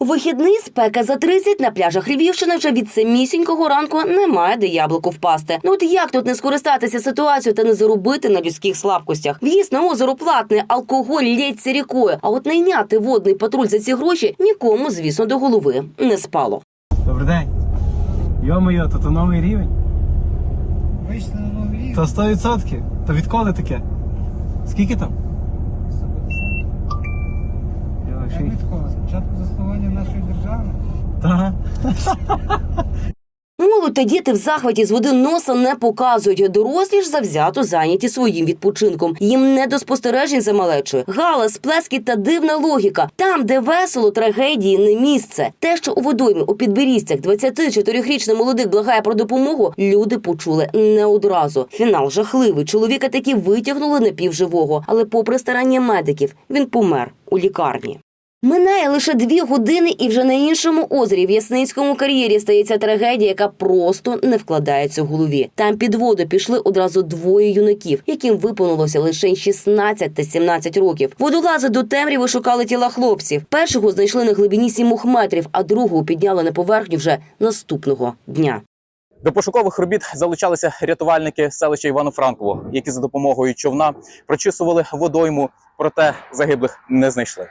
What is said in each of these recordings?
У Вихідний спека за 30 на пляжах Львівщини вже від самісінького ранку немає де яблуку впасти. Ну от як тут не скористатися ситуацією та не заробити на людських слабкостях? В'їзд на озеро платний, алкоголь лється рікою. А от найняти водний патруль за ці гроші нікому, звісно, до голови не спало. Добрий день. Йо-моє, то то новий рівень. Вийшли на новий рік. То 100%. То відколи таке? Скільки там? Ще й- Спочатку заснування нашої держави. Та. Молодь та діти в захваті з води носа не показують. Дорослі ж завзято зайняті своїм відпочинком. Їм не до спостережень за малечою. Галас, плескіт та дивна логіка. Там, де весело, трагедії не місце. Те, що у водоймі у підберістях 24-річний молодик благає про допомогу, люди почули не одразу. Фінал жахливий. Чоловіка таки витягнули напівживого, але, попри старання медиків, він помер у лікарні. Минає лише дві години, і вже на іншому озері в Ясницькому кар'єрі стається трагедія, яка просто не вкладається в голові. Там під воду пішли одразу двоє юнаків, яким виповнилося лише 16 та 17 років. Водолази до темряви шукали тіла хлопців. Першого знайшли на глибині 7 метрів, а другого підняли на поверхню вже наступного дня. До пошукових робіт залучалися рятувальники селища Івано-Франково, які за допомогою човна прочисували водойму, проте загиблих не знайшли.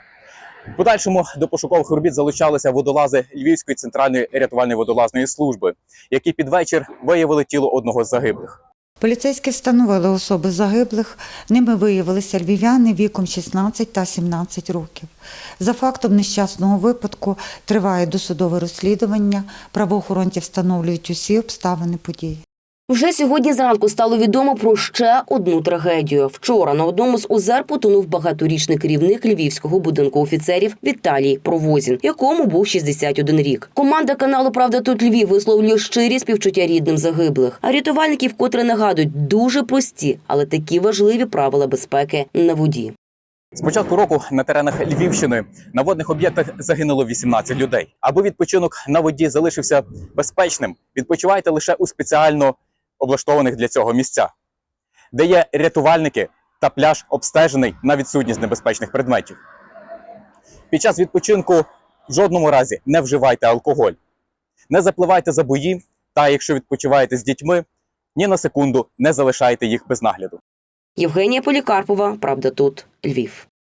Подальшому до пошукових робіт залучалися водолази Львівської центральної рятувальної водолазної служби, які під вечір виявили тіло одного з загиблих. Поліцейські встановили особи загиблих. Ними виявилися львів'яни віком 16 та 17 років. За фактом нещасного випадку триває досудове розслідування. Правоохоронці встановлюють усі обставини події. Вже сьогодні зранку стало відомо про ще одну трагедію. Вчора на одному з озер потонув багаторічний керівник львівського будинку офіцерів Віталій Провозін, якому був 61 рік. Команда каналу Правда тут Львів висловлює щирі співчуття рідним загиблих. А рятувальники вкотре нагадують дуже прості, але такі важливі правила безпеки на воді. З початку року на теренах Львівщини на водних об'єктах загинуло 18 людей. Аби відпочинок на воді залишився безпечним, відпочивайте лише у спеціально облаштованих для цього місцях, де є рятувальники та пляж обстежений на відсутність небезпечних предметів. Під час відпочинку в жодному разі не вживайте алкоголь, не запливайте за бої, та якщо відпочиваєте з дітьми, ні на секунду не залишайте їх без нагляду. Євгенія Полікарпова, Правда тут Львів.